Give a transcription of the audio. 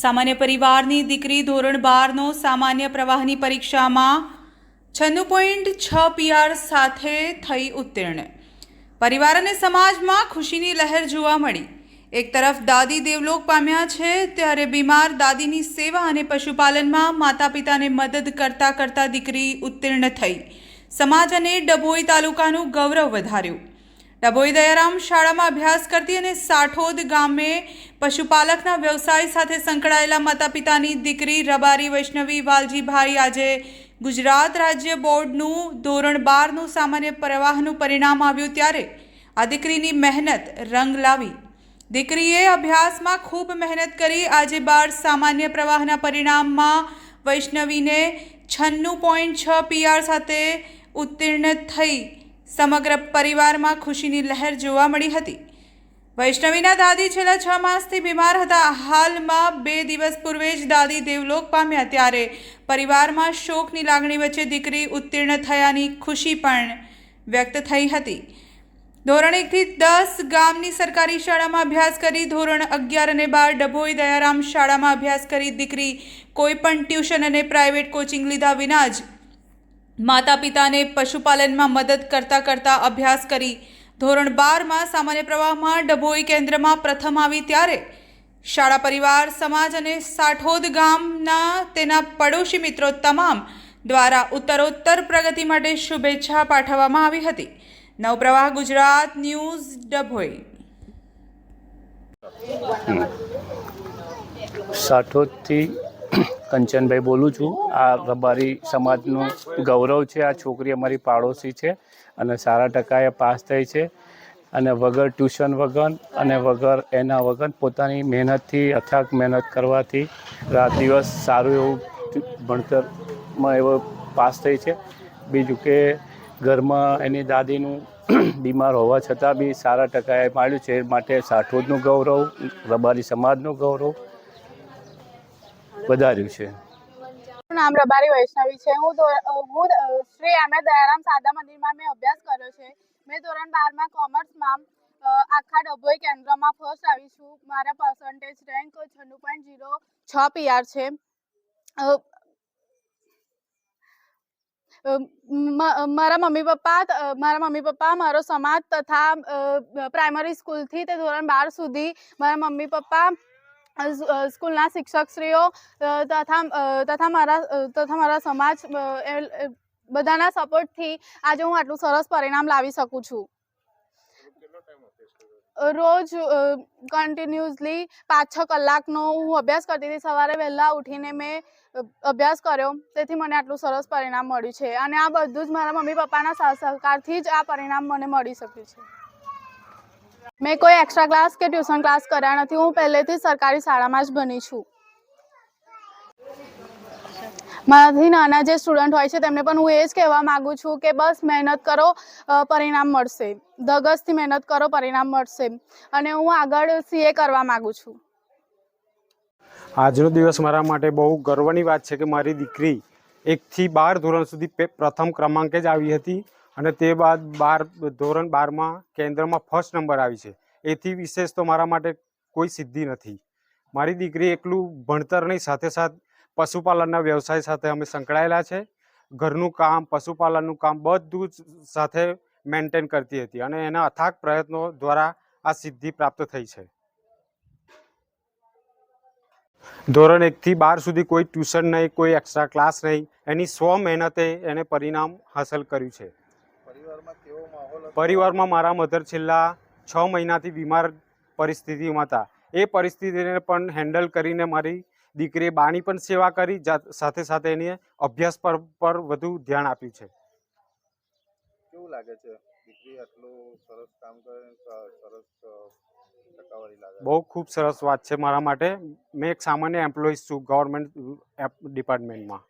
સામાન્ય પરિવારની દીકરી ધોરણ બારનો સામાન્ય પ્રવાહની પરીક્ષામાં છન્નું પોઈન્ટ છ પીઆર સાથે થઈ ઉત્તીર્ણ. પરિવાર અને સમાજમાં ખુશીની લહેર જોવા મળી. એક તરફ દાદી દેવલોક પામ્યા છે, ત્યારે બીમાર દાદીની સેવા અને પશુપાલનમાં માતા પિતાને મદદ કરતા કરતા દીકરી ઉત્તીર્ણ થઈ. સમાજ અને ડભોઈ તાલુકાનું ગૌરવ વધાર્યું. ડભોઈ દયારામ શાળામાં અભ્યાસ કરતી અને સાઠોદ ગામે પશુપાલકના વ્યવસાય સાથે સંકળાયેલા માતા પિતાની દીકરી રબારી વૈષ્ણવી વાલજીભાઈ આજે ગુજરાત રાજ્ય બોર્ડનું ધોરણ બારનું સામાન્ય પ્રવાહનું પરિણામ આવ્યું ત્યારે આ દીકરીની મહેનત રંગ લાવી. દીકરીએ અભ્યાસમાં ખૂબ મહેનત કરી. આજે બાર સામાન્ય પ્રવાહના પરિણામમાં વૈષ્ણવીને છન્નું પોઈન્ટ છ પીઆર સાથે ઉત્તીર્ણ થઈ સમગ્ર પરિવારમાં ખુશીની લહેર જોવા મળી હતી. વૈષ્ણવીના દાદી છેલ્લા છ માસથી બીમાર હતા. હાલમાં બે દિવસ પૂર્વે જ દાદી દેવલોક પામ્યા. ત્યારે પરિવારમાં શોકની લાગણી વચ્ચે દીકરી ઉત્તીર્ણ થયાની ખુશી પણ વ્યક્ત થઈ હતી. ધોરણ એકથી દસ ગામની સરકારી શાળામાં અભ્યાસ કરી ધોરણ અગિયાર અને બાર ડભોઈ દયારામ શાળામાં અભ્યાસ કરી દીકરી કોઈપણ ટ્યુશન અને પ્રાઇવેટ કોચિંગ લીધા વિના જ માતા પિતાને પશુપાલનમાં મદદ કરતા કરતા અભ્યાસ કરી. ધોરણ બારમાં સામાન્ય પ્રવાહમાં ડભોઈ કેન્દ્રમાં પ્રથમ આવી ત્યારે શાળા પરિવાર, સમાજ અને સાઠોદ ગામના તેના પડોશી મિત્રો તમામ દ્વારા ઉત્તરોત્તર પ્રગતિ માટે શુભેચ્છા પાઠવવામાં આવી હતી. નવપ્રવાહ, ગુજરાત ન્યૂઝ, ડભોઈ. સાઠોદથી કંચનભાઈ બોલું છું. આ રબારી સમાજનું ગૌરવ છે. આ છોકરી અમારી પાડોશી છે અને સારા ટકાએ પાસ થઈ છે. અને વગર ટ્યુશન વગર અને વગર એના વગર પોતાની મહેનતથી, અથાગ મહેનત કરવાથી રાત દિવસ સારું એવું ભણતરમાં એવો પાસ થઈ છે. બીજું કે ઘરમાં એની દાદીનું બીમાર હોવા છતાં બી સારા ટકાએ માળ્યું છે. એ માટે સાઠોદનું ગૌરવ, રબારી સમાજનું ગૌરવ વધાર્યું છે. નામ રબારી વૈષ્ણવી છે. હું હું શ્રી શ્રી એ દયારામ સાદા મંદિરમાં મેં અભ્યાસ કર્યો છે. મેં ધોરણ બારમાં કોમર્સમાં આખા ડભોઈ કેન્દ્રમાં ફર્સ્ટ આવી છું. મારા પર્સન્ટેજ રેન્ક છન્નું પોઈન્ટ જીરો છ પીઆર છે. મારા મમ્મી પપ્પા મારા મમ્મી પપ્પા મારો સમાજ તથા પ્રાઇમરી સ્કૂલથી તે ધોરણ બાર સુધી મારા મમ્મી પપ્પા સ્કૂલના શિક્ષકશ્રીઓ તથા તથા મારા તથા મારા સમાજ બધાના સપોર્ટથી આજે હું આટલું સરસ પરિણામ લાવી શકું છું. રોજ કન્ટિન્યુઅસલી પાંચ છ કલાકનો હું અભ્યાસ કરતી હતી. સવારે વહેલા ઉઠીને મેં અભ્યાસ કર્યો. તેથી મને આટલું સરસ પરિણામ મળ્યું છે. અને આ બધું જ મારા મમ્મી પપ્પાના સહકારથી જ આ પરિણામ મને મળી શક્યું છે. મેં કોઈ એક્સ્ટ્રા ક્લાસ કે ટ્યુશન ક્લાસ કર્યા નથી. હું પહેલેથી સરકારી શાળામાં જ ભણી છું. મારાથી નાના જે સ્ટુડન્ટ હોય છે, તેમને પણ હું એ જ કહેવા માગું છું કે બસ મહેનત કરો પરિણામ મળશે. ધગસથી મહેનત કરો, પરિણામ મળશે. અને હું આગળ સીએ કરવા માગું છું. આજનો દિવસ મારા માટે બહુ ગર્વની વાત છે કે મારી દીકરી એકથી બાર ધોરણ સુધી પ્રથમ ક્રમાંકે જ આવી હતી. અને તે બાદ બાર, ધોરણ બારમાં કેન્દ્રમાં ફર્સ્ટ નંબર આવી છે. એથી વિશેષ તો મારા માટે કોઈ સિદ્ધિ નથી. મારી દીકરી એકલું ભણતરની સાથે સાથે પશુપાલનના વ્યવસાય સાથે અમે સંકળાયેલા છે. ઘરનું કામ, પશુપાલનનું કામ બધું જ સાથે મેન્ટેન કરતી હતી અને એના અથાગ પ્રયત્નો દ્વારા આ સિદ્ધિ પ્રાપ્ત થઈ છે. ધોરણ એકથી બાર સુધી કોઈ ટ્યુશન નહીં, કોઈ એક્સ્ટ્રા ક્લાસ નહીં. એની સ્વ મહેનતે એને પરિણામ હાંસલ કર્યું છે. પરિવારમાં મારા મધર છેલ્લા છ મહિનાથી બીમાર પરિસ્થિતિમાં હતા. એ પરિસ્થિતિને પણ હેન્ડલ કરીને મારી દીકરીએ બાની પણ સેવા કરી સાથે સાથે એને અભ્યાસ પર પર વધુ ધ્યાન આપ્યું છે. કેવું લાગે છે? દીકરી આટલું સરસ કામ કરે સરસ ટકાવારી લાગે બહુ ખૂબ સરસ વાત છે મારા માટે. મેં એક સામાન્ય એમ્પ્લોઈઝ છું ગવર્મેન્ટ ડિપાર્ટમેન્ટમાં